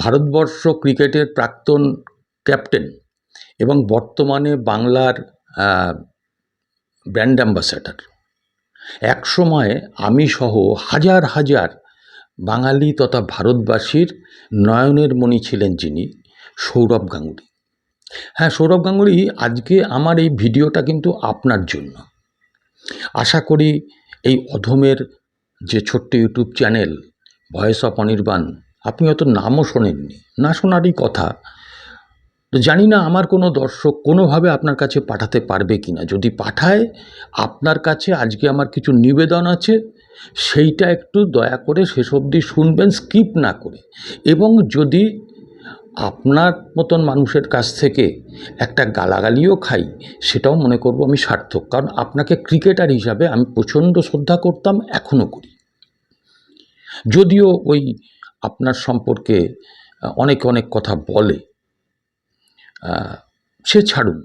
ভারতবর্ষ ক্রিকেটের প্রাক্তন ক্যাপ্টেন এবং বর্তমানে বাংলার ব্র্যান্ড অ্যাম্বাসাডার। এক সময় আমি সহ হাজার হাজার বাঙালি তথা ভারতবাসীর নয়নের মণি ছিলেন যিনি, সৌরভ গাঙ্গুলি। হ্যাঁ সৌরভ গাঙ্গুলি আজকে আমার এই ভিডিওটা কিন্তু আপনার জন্য। আশা করি এই অধমের যে ছোট্ট YouTube channel, voice of Anirban আপনি হয়তো নামও শোনেননি। না শোনারই কথা। তো জানি না আমার কোনো দর্শক কোনোভাবে আপনার কাছে পাঠাতে পারবে কি না যদি পাঠায়, আপনার কাছে আজকে আমার কিছু নিবেদন আছে, সেইটা একটু দয়া করে শেষ অবধি শুনবেন, স্কিপ না করে। এবং যদি আপনার মতন মানুষের কাছ থেকে একটা গালাগালিও খাই, সেটাও মনে করব আমি সার্থক। কারণ আপনাকে ক্রিকেটার হিসাবে আমি প্রচণ্ড শ্রদ্ধা করতাম, এখনও করি। যদিও ওই আপনার সম্পর্কে অনেক অনেক কথা বলে। সে ছাড়ুন।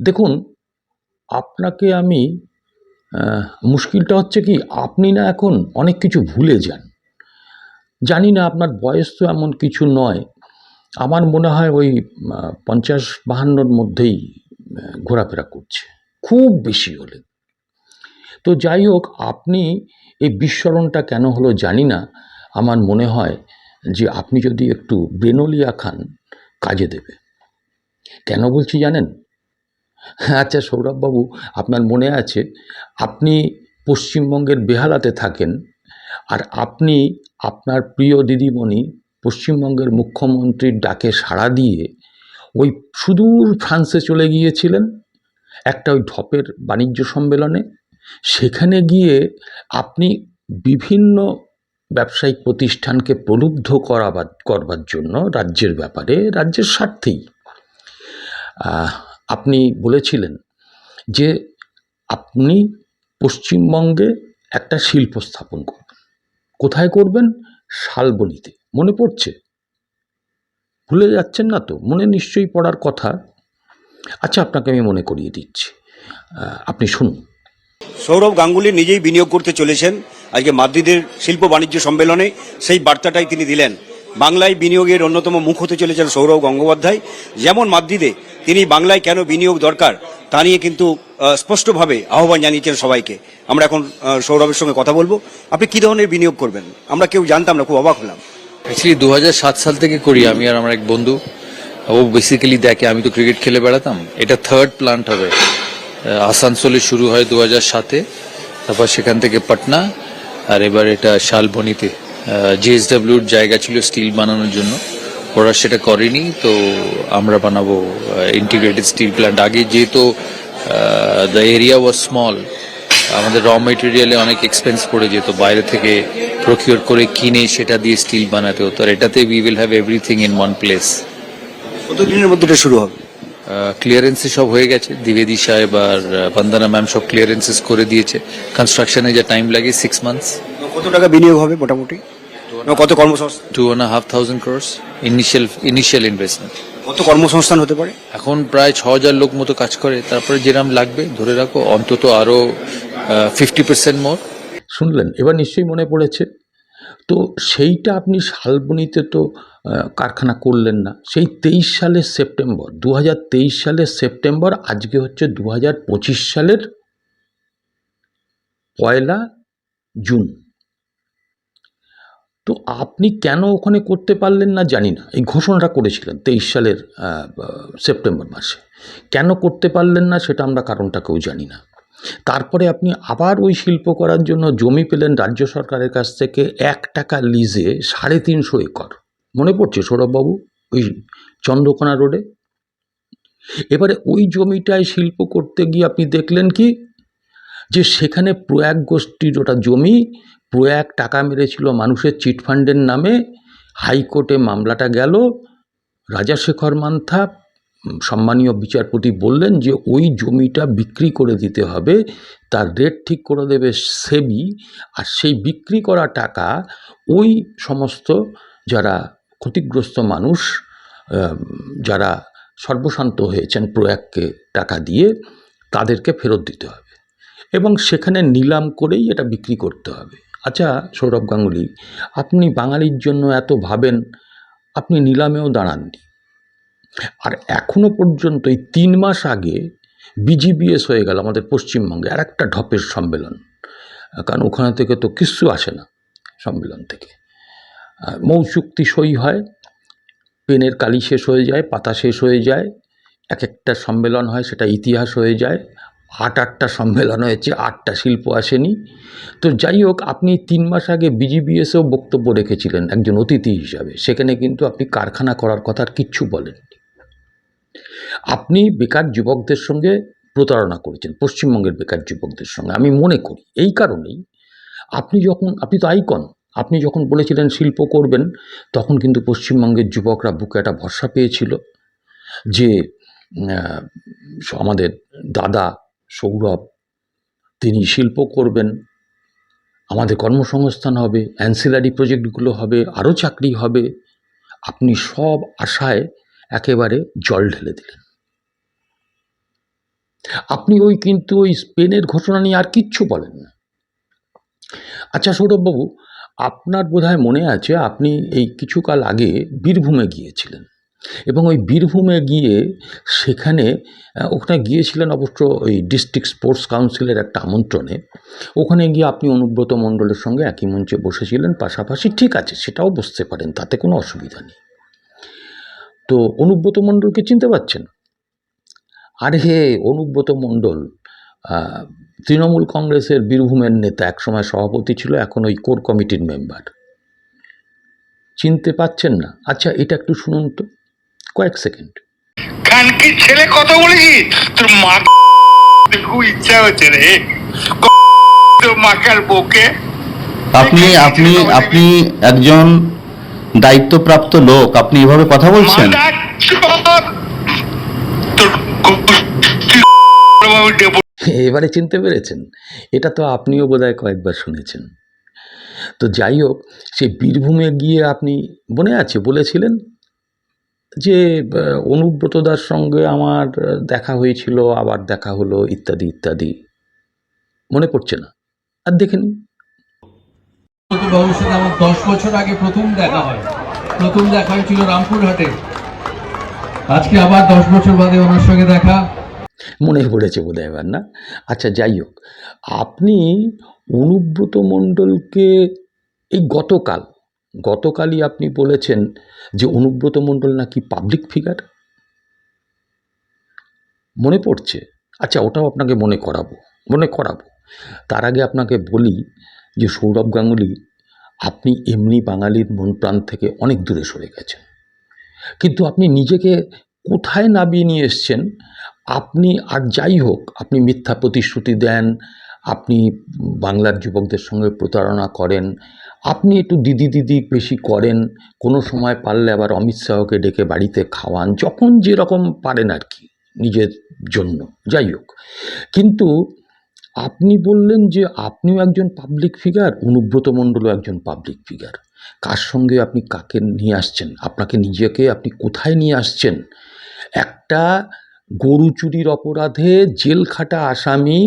দেখুন, আপনাকে আমি মুশকিলটা হচ্ছে কি, আপনি না এখন অনেক কিছু ভুলে যান। জানি না আপনার বয়স তো এমন কিছু নয়। আমার মনে হয় ওই পঞ্চাশ বাহান্নর মধ্যেই ঘোরাফেরা করছে। খুব বেশি হলে তো যাই হোক, আপনি এই বিস্মরণটা কেন হলো জানি না। আমার মনে হয় যে আপনি যদি একটু ব্রেনোলিয়া খান, কাজে দেবে। কেন বলছি জানেন? আচ্ছা সৌরভবাবু, আপনার মনে আছে, আপনি পশ্চিমবঙ্গের বেহালাতে থাকেন আর আপনি আপনার প্রিয় দিদিমণি পশ্চিমবঙ্গের মুখ্যমন্ত্রীর ডাকে সাড়া দিয়ে ওই সুদূর ফ্রান্সে চলে গিয়েছিলেন, একটা ওই ঢপের বাণিজ্য সম্মেলনে। সেখানে গিয়ে আপনি বিভিন্ন ব্যবসায়িক প্রতিষ্ঠানকে প্রলুব্ধ করাবার করবার জন্য রাজ্যের ব্যাপারে রাজ্যের স্বার্থেই। আপনি বলেছিলেন যে আপনি পশ্চিমবঙ্গে একটা শিল্প স্থাপন করবেন। কোথায় করবেন? শালবনিতে। মনে পড়ছে? ভুলে যাচ্ছেন না তো? মনে নিশ্চয়ই পড়ার কথা? আচ্ছা আপনাকে আমি মনে করিয়ে দিচ্ছি। আপনি শুনুন। সৌরভ গাঙ্গুলি নিজেই বিনিয়োগ করতে চলেছেন। আজকে মাদ্রিদের শিল্প বাণিজ্য সম্মেলনে সেই বার্তাটাই তিনি দিলেন। বাংলায় বিনিয়োগের অন্যতম মুখ হতে চলেছেন সৌরভ গঙ্গোপাধ্যায়। যেমন মাদ্রিদে তিনি বাংলায় কেন বিনিয়োগ দরকার, তা নিয়ে কিন্তু স্পষ্টভাবে আহ্বান জানিয়েছেন সবাইকে। আমরা এখন সৌরভের সঙ্গে কথা বলব। আপনি কি ধরনের বিনিয়োগ করবেন? আমরা কেউ জানতাম না, খুব অবাক হলাম। অ্যাকচুয়ালি দু হাজার সাত সাল থেকে করি আমি আর আমার এক বন্ধু। ও বেসিক্যালি দেখে আমি তো ক্রিকেট খেলে বেড়াতাম। এটা থার্ড প্লান্ট হবে। আসানসোলে শুরু হয় দু হাজার সাতে, তারপর সেখান থেকে পাটনা আর এবার এটা শালবনিতে। জিএসডাব্লিউর জায়গা ছিল স্টিল বানানোর জন্য। ওরা সেটা করেনি, তো আমরা বানাবো ইন্টিগ্রেটেড স্টিল প্ল্যান্ট আগে যেহেতু দ্য এরিয়া ওয়াজ স্মল আমাদের র মেটেরিয়ালে অনেক এক্সপেন্স পড়ে যেত। বাইরে থেকে প্রকিওর করে কিনে সেটা দিয়ে স্টিল বানাতে হতো। আর এটাতে we will have everything in one place কতদিনের মধ্যে এটা শুরু হবে? ক্লিয়ারেন্সে সব হয়ে গেছে। দ্বিবেদী সাহেব আর বন্দনা ম্যাম সব ক্লিয়ারেন্সেস করে দিয়েছে। কনস্ট্রাকশনে যা টাইম লাগে সিক্স মান্থস কত টাকা বিনিয়োগ হবে মোটামুটি? কত কর্মসংস্থান two and half thousand crores initial initial investment কত কর্মসংস্থান হতে পারে? এখন প্রায় ছ হাজার লোক মতো কাজ করে। তারপরে যেরাম লাগবে ধরে রাখো অন্তত আরও ফিফটি পার্সেন্ট মোর শুনলেন এবার নিশ্চয়ই মনে পড়েছে। তো সেইটা আপনি শালবনিতে তো কারখানা করলেন না। সেই তেইশ সালের সেপ্টেম্বর দু হাজার তেইশ সালের সেপ্টেম্বর, আজকে হচ্ছে দু হাজার পঁচিশ সালের পয়লা জুন। তো আপনি কেন ওখানে করতে পারলেন না জানি না। এই ঘোষণাটা করেছিলেন তেইশ সালের সেপ্টেম্বর মাসে। কেন করতে পারলেন না সেটা আমরা কারণটা কেউ জানি না। তারপরে আপনি আবার ওই শিল্প করার জন্য জমি পেলেন রাজ্য সরকারের কাছ থেকে, এক টাকা লিজে সাড়ে তিনশো একর। মনে পড়ছে সৌরভবাবু? ওই চন্দ্রকোনা রোডে এবারে ওই জমিটায় শিল্প করতে গিয়ে আপনি দেখলেন কি? যে সেখানে প্রয়াগ গোষ্ঠীর ওটা জমি, প্রয়াগ টাকা মেরেছিল মানুষের চিটফান্ডের নামে, হাইকোর্টে মামলাটা গেল রাজাশেখর মান্থা সম্মানীয় বিচারপতি বললেন যে ওই জমিটা বিক্রি করে দিতে হবে, তার রেট ঠিক করে দেবে সেবি, আর সেই বিক্রি করা টাকা ওই সমস্ত যারা ক্ষতিগ্রস্ত মানুষ যারা সর্বশান্ত হয়েছেন প্রয়াগকে টাকা দিয়ে, তাদেরকে ফেরত দিতে হবে। এবং সেখানে নিলাম করেই এটা বিক্রি করতে হবে। আচ্ছা সৌরভ গাঙ্গুলি, আপনি বাঙালির জন্য এত ভাবেন, আপনি নিলামেও দাঁড়াননি। আর এখনও পর্যন্ত এই তিন মাস আগে বিজিবিএস হয়ে গেল আমাদের পশ্চিমবঙ্গে আর একটা ঢপের সম্মেলন। কারণ ওখানে থেকে তো কিচ্ছু আসে না সম্মেলন থেকে। মৌ চুক্তি সই হয়, পেনের কালি শেষ হয়ে যায়, পাতা শেষ হয়ে যায় এক একটা সম্মেলন হয়, সেটা ইতিহাস হয়ে যায়, আট আটটা সম্মেলন হয়েছে, আটটা শিল্প আসেনি। তো যাই হোক, আপনি তিন মাস আগে বিজিবিএসেও বক্তব্য রেখেছিলেন একজন অতিথি হিসাবে, সেখানে কিন্তু আপনি কারখানা করার কথা আর কিচ্ছু বলেননি। আপনি বেকার যুবকদের সঙ্গে প্রতারণা করেছেন, পশ্চিমবঙ্গের বেকার যুবকদের সঙ্গে, আমি মনে করি, এই কারণেই আপনি যখন, আপনি তো আইকন আপনি যখন বলেছিলেন শিল্প করবেন, তখন কিন্তু পশ্চিমবঙ্গের যুবকরা বুকে একটা ভরসা পেয়েছিল যে আমাদের দাদা সৌরভ, তিনি শিল্প করবেন, আমাদের কর্মসংস্থান হবে অ্যান্সিলারি প্রজেক্টগুলো হবে, আরও চাকরি হবে, আপনি সব আশায় একেবারে জল ঢেলে দিলেন। আপনি ওই কিন্তু ওই স্পেনের ঘটনা নিয়ে আর কিচ্ছু বলেন না। আচ্ছা সৌরভবাবু আপনার বোধহয় মনে আছে আপনি এই কিছুকাল আগে বীরভূমে গিয়েছিলেন এবং ওই বীরভূমে গিয়ে সেখানে ওখানে গিয়েছিলেন অবশ্য ওই ডিস্ট্রিক্ট স্পোর্টস কাউন্সিলের একটা আমন্ত্রণে। ওখানে গিয়ে আপনি অনুব্রত মণ্ডলের সঙ্গে একই মঞ্চে বসেছিলেন, পাশাপাশি ঠিক আছে সেটাও বসতে পারেন, তাতে কোনো অসুবিধা নেই। তো অনুব্রত মণ্ডলকে চিনতে পারছেন? আরে হে, অনুব্রত মণ্ডল তৃণমূল কংগ্রেসের বীরভূমের নেতা একসময় সভাপতি ছিল এখন ওই কোর কমিটির মেম্বার। চিনতে পাচ্ছেন না? আচ্ছা এটা একটু শুনুন তো কয়েক সেকেন্ড। খানকির ছেলে কথা বলেছি? তোর মা খুব ইচ্ছা হচ্ছে রে। তোর মাকার বউকে? আপনি আপনি আপনি একজন দায়িত্বপ্রাপ্ত লোক আপনি এভাবে কথা বলছেন মাথা চোদ। তোর গোষ্ঠী আমি দেবো এবারে চিনতে পেরেছেন? এটা তো আপনিও বোধহয় কয়েকবার শুনেছেন। তো যাই হোক, সে বীরভূমে গিয়ে আপনি মনে আছে বলেছিলেন যে অনুব্রতদার সঙ্গে আমার দেখা হয়েছিল, আবার দেখা হলো, ইত্যাদি ইত্যাদি? মনে পড়ছে না। আর দেখে নিন আমার দশ বছর আগে প্রথম দেখা হয়। প্রথম দেখা হয়েছিল রামপুরহাটে। আজকে আবার দশ বছর বাদে ওনার সঙ্গে দেখা। মনে পড়েছে বোধ এবার, না? আচ্ছা যাই হোক। আপনি অনুব্রত মণ্ডলকে এই গতকাল, গতকালই আপনি বলেছেন যে অনুব্রত মণ্ডল নাকি পাবলিক ফিগার মনে পড়ছে? আচ্ছা ওটাও আপনাকে মনে করাবো মনে করাবো। তার আগে আপনাকে বলি যে সৌরভ গাঙ্গুলি, আপনি এমনি বাঙালির মন প্রাণ থেকে অনেক দূরে সরে গেছেন। কিন্তু আপনি নিজেকে কোথায় নামিয়ে নিয়ে এসছেন? আপনি আর যাই হোক, আপনি মিথ্যা প্রতিশ্রুতি দেন, আপনি বাংলার যুবকদের সঙ্গে প্রতারণা করেন, আপনি একটু দিদি দিদি বেশি করেন, কোনো সময় পারলে আবার অমিত শাহকে ডেকে বাড়িতে খাওয়ান, যখন যেরকম পারেন আর কি, নিজের জন্য, যাই হোক। কিন্তু আপনি বললেন যে আপনিও একজন পাবলিক ফিগার অনুব্রত মণ্ডলও একজন পাবলিক ফিগার কার সঙ্গে আপনি কাকে নিয়ে আসছেন? আপনাকে নিজেকে আপনি কোথায় নিয়ে আসছেন? একটা গরু চুরির অপরাধে জেল খাটা আসামি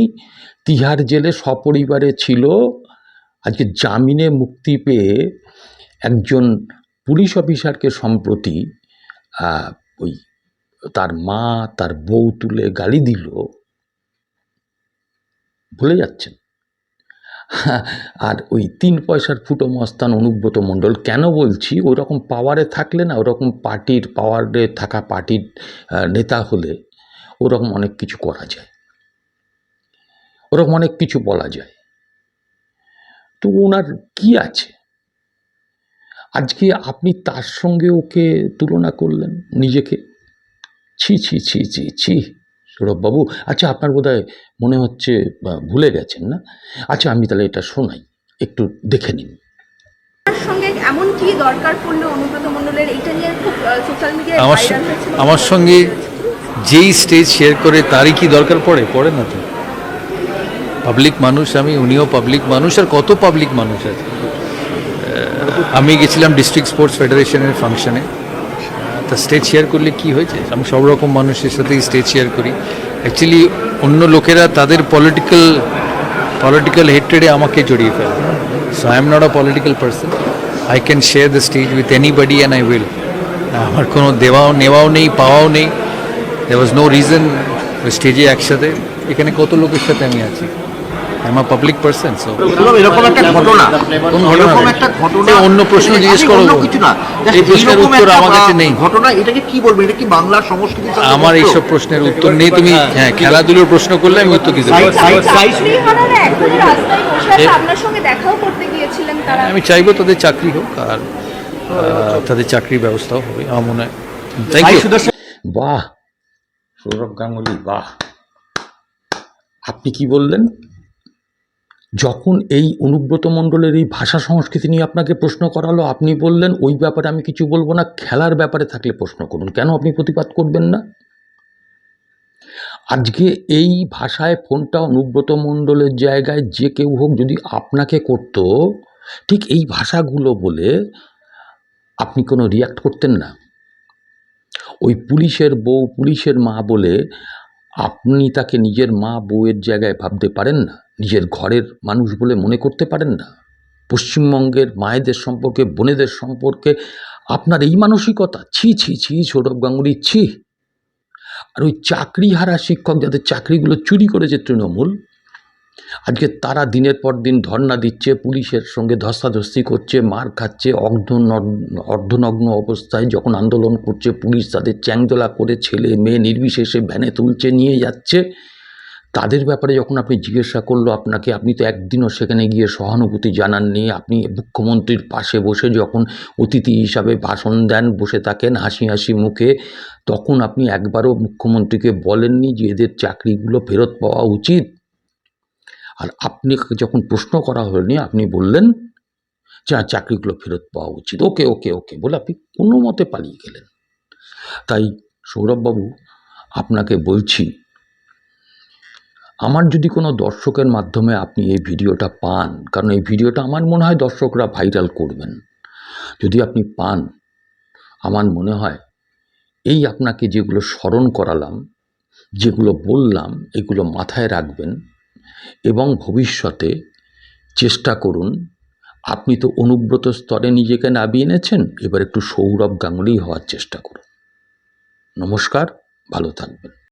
তিহার জেলে সপরিবারে ছিল। আজকে জামিনে মুক্তি পেয়ে একজন পুলিশ অফিসারকে সম্প্রতি ওই তার মা, তার বউ তুলে গালি দিল। ভুলে যাচ্ছেন। আর ওই তিন পয়সার ফুটো মস্তান অনুব্রত মণ্ডল, কেন বলছি? ওই রকম পাওয়ারে থাকলে না, ওরকম পার্টির পাওয়ারে থাকা পার্টির নেতা হলে ওরকম অনেক কিছু করা যায়। ওরকম অনেক কিছু বলা যায়। তো ওনার কি আছে? আজকে আপনি তার সঙ্গে ওকে তুলনা করলেন নিজেকে? ছি ছি ছি ছি ছি সৌরভবাবু আচ্ছা আপনার বোধহয় মনে হচ্ছে বা ভুলে গেছেন না? আচ্ছা আমি তাহলে এটা শোনাই একটু দেখে নিন। সঙ্গে এমন কি দরকার পড়ল অনুব্রত মণ্ডলের এইটা নিয়ে খুব সোশ্যাল মিডিয়ায় আমার সঙ্গে- আমার সঙ্গে যেই স্টেজ শেয়ার করে, তারই কি দরকার পড়ে? পড়ে না তো। পাবলিক মানুষ আমি, উনিও পাবলিক মানুষ, আর কত পাবলিক মানুষ আছে? আমি গেছিলাম ডিস্ট্রিক্ট স্পোর্টস ফেডারেশনের ফাংশনে তা স্টেজ শেয়ার করলে কি হয়েছে? আমি সব রকম মানুষের সাথেই স্টেজ শেয়ার করি। অ্যাকচুয়ালি অন্য লোকেরা তাদের পলিটিক্যাল পলিটিক্যাল হেট্রেডে আমাকে জড়িয়ে ফেলে। So I am not a political person I can share the stage with anybody and I will আমার কোনো দেওয়াও, নেওয়াও নেই, পাওয়াও নেই। দে ওয়াজ নো রিজন স্টেজে একসাথে এখানে কত লোকের সাথে আমি আছি আমার পাবলিক পার্সন সো এরকম একটা ঘটনা কোন ঘটনা একটা ঘটনা অন্য প্রশ্ন জিজ্ঞেস করো। কিছু না এই প্রশ্নের উত্তর আমার কাছে নেই। ঘটনা এটাকে কি বলব এটা কি বাংলার সংস্কৃতি আমার এইসব প্রশ্নের উত্তর নেই তুমি হ্যাঁ খেলাধুলোর প্রশ্ন করলে আমি উত্তর দিতে পারি আমি চাইব তাদের চাকরি হোক আর আহ, তাদের চাকরির ব্যবস্থাও হবে আমার মনে হয় থ্যাংক ইউ বাহ সৌরভ গাঙ্গুলি, বাহ! আপনি কি বললেন? যখন এই অনুব্রত মণ্ডলের এই ভাষা সংস্কৃতি নিয়ে আপনাকে প্রশ্ন করালো, আপনি বললেন, ওই ব্যাপারে আমি কিছু বলব না, খেলার ব্যাপারে থাকলে প্রশ্ন করুন। কেন আপনি প্রতিবাদ করবেন না? আজকে এই ভাষায় ফোনটা অনুব্রত মণ্ডলের জায়গায় যে কেউ হোক যদি আপনাকে করত, ঠিক এই ভাষাগুলো বলে আপনি কোনো রিয়াক্ট করতেন না। ওই পুলিশের বউ, পুলিশের মা বলে আপনি তাকে নিজের মা বউয়ের জায়গায় ভাবতে পারেন না। নিজের ঘরের মানুষ বলে মনে করতে পারেন না। পশ্চিমবঙ্গের মায়েদের সম্পর্কে, বোনেদের সম্পর্কে আপনার এই মানসিকতা, ছি ছি ছি, সৌরভ গাঙ্গুলি, ছি। আর ওই চাকরিহারা শিক্ষক যাদের চাকরিগুলো চুরি করেছে তৃণমূল আজকে তারা দিনের পর দিন ধর্না দিচ্ছে, পুলিশের সঙ্গে ধস্তাধস্তি করছে, মার খাচ্ছে অর্ধ অর্ধনগ্ন অবস্থায় যখন আন্দোলন করছে, পুলিশ তাদের চ্যাংদোলা করে ছেলে মেয়ে নির্বিশেষে ভ্যানে তুলছে, নিয়ে যাচ্ছে। তাদের ব্যাপারে যখন আপনি জিজ্ঞাসা করল আপনাকে, আপনি তো একদিনও সেখানে গিয়ে সহানুভূতি জানাননি। আপনি মুখ্যমন্ত্রীর পাশে বসে যখন অতিথি হিসাবে ভাষণ দেন, বসে থাকেন হাসি হাসি মুখে, তখন আপনি একবারও মুখ্যমন্ত্রীকে বলেননি যে এদের চাকরিগুলো ফেরত পাওয়া উচিত। আর আপনি যখন প্রশ্ন করা হয়নি আপনি বললেন যে হ্যাঁ, চাকরিগুলো ফেরত পাওয়া উচিত। ওকে ওকে ওকে বলে আপনি কোনো মতে পালিয়ে গেলেন। তাই সৌরভবাবু আপনাকে বলছি আমার যদি কোনো দর্শকের মাধ্যমে আপনি এই ভিডিওটা পান কারণ এই ভিডিওটা আমার মনে হয় দর্শকরা ভাইরাল করবেন। যদি আপনি পান আমার মনে হয় এই আপনাকে যেগুলো স্মরণ করালাম যেগুলো বললাম এগুলো মাথায় রাখবেন। এবং ভবিষ্যতে চেষ্টা করুন, আপনি তো অনুব্রত স্তরে নিজেকে নামিয়ে এনেছেন, এবার একটু সৌরভ গাঙ্গুলি হওয়ার চেষ্টা করুন। নমস্কার, ভালো থাকবেন।